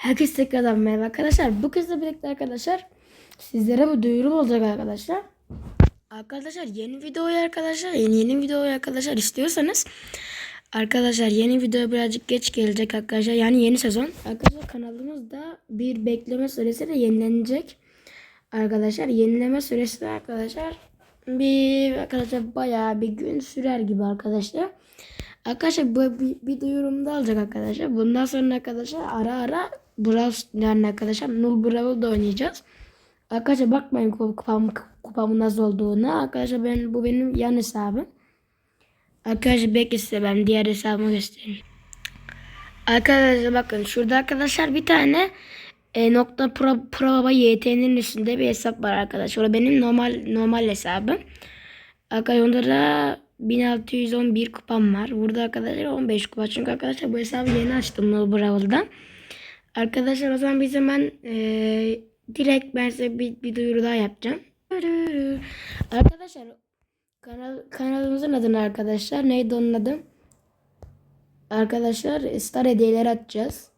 Herkese tekrardan merhaba arkadaşlar. Bu kez de birlikte arkadaşlar sizlere bu duyurum olacak arkadaşlar. Arkadaşlar yeni videoyu arkadaşlar yeni yeni videoyu arkadaşlar istiyorsanız arkadaşlar yeni video birazcık geç gelecek arkadaşlar. Yani yeni sezon. Arkadaşlar kanalımızda bir bekleme süresi de yenilenecek. Arkadaşlar yenileme süresi de arkadaşlar bir arkadaşlar bayağı bir gün sürer gibi arkadaşlar. Arkadaşlar bu bir, bir duyurum da olacak arkadaşlar. Bundan sonra arkadaşlar ara ara Brawl yani arkadaşlar Null Brawl'da oynayacağız. Arkadaşlar bakmayın kup- kupam, kupamın nasıl olduğuna. Arkadaşlar ben bu benim yan hesabım. Arkadaşlar belki ben diğer hesabımı göstereyim. Arkadaşlar bakın şurada arkadaşlar bir tane e, nokta pro, pro baba YT'nin üstünde bir hesap var arkadaşlar. O benim normal normal hesabım. Arkadaşlar onda da 1611 kupam var. Burada arkadaşlar 15 kupa. Çünkü arkadaşlar bu hesabı yeni açtım Null Brawl'dan. Arkadaşlar o zaman biz hemen e, direkt ben size bir, bir duyuru daha yapacağım. Arkadaşlar kanal, kanalımızın adını arkadaşlar neydi onun adı? Arkadaşlar star hediyeleri atacağız.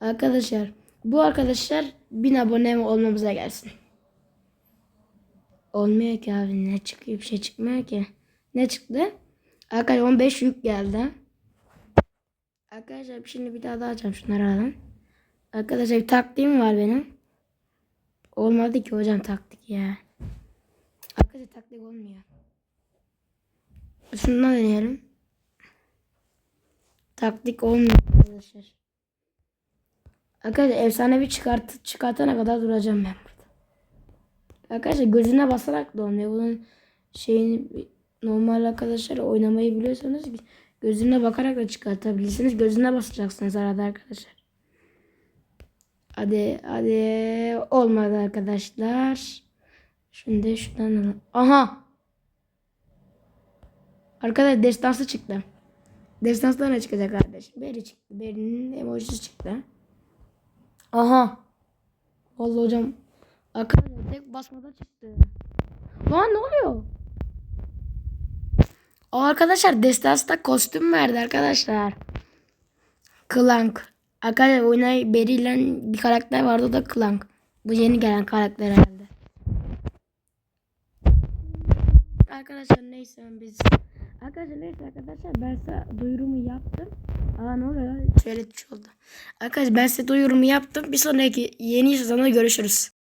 Arkadaşlar bu arkadaşlar 1000 abone olmamıza gelsin. Olmuyor ki abi ne çıkıyor bir şey çıkmıyor ki. Ne çıktı? Arkadaşlar 15 yük geldi. Arkadaşlar şimdi bir daha daha açacağım şunları alalım. Arkadaşlar bir taktiğim var benim. Olmadı ki hocam taktik ya. Arkadaşlar taktik olmuyor. Şundan deneyelim. Taktik olmuyor arkadaşlar. Arkadaşlar efsanevi çıkart çıkartana kadar duracağım ben burada. Arkadaşlar gözüne basarak da olmuyor. Bunun şeyini normal arkadaşlar oynamayı biliyorsanız gözüne bakarak da çıkartabilirsiniz. Gözüne basacaksınız arada arkadaşlar. Hadi hadi olmadı arkadaşlar. Şimdi şuradan. Aha. Arkadaşlar destansı çıktı. Destanslar ne çıkacak kardeş? Beri çıktı. Beri'nin emojisi çıktı. Aha. Vallahi hocam. Arkadaşlar tek basmada çıktı. Lan ne oluyor? O arkadaşlar destansta kostüm verdi arkadaşlar. Clank. Arkadaşlar oyuna Beri ile bir karakter vardı o da Clank. Bu yeni gelen karakter herhalde. Arkadaşlar neyse biz Arkadaşlar neyse arkadaşlar ben size duyurumu yaptım. Aa ne oluyor? Şöyle oldu. Arkadaşlar ben size duyurumu yaptım. Bir sonraki yeni sezonda görüşürüz.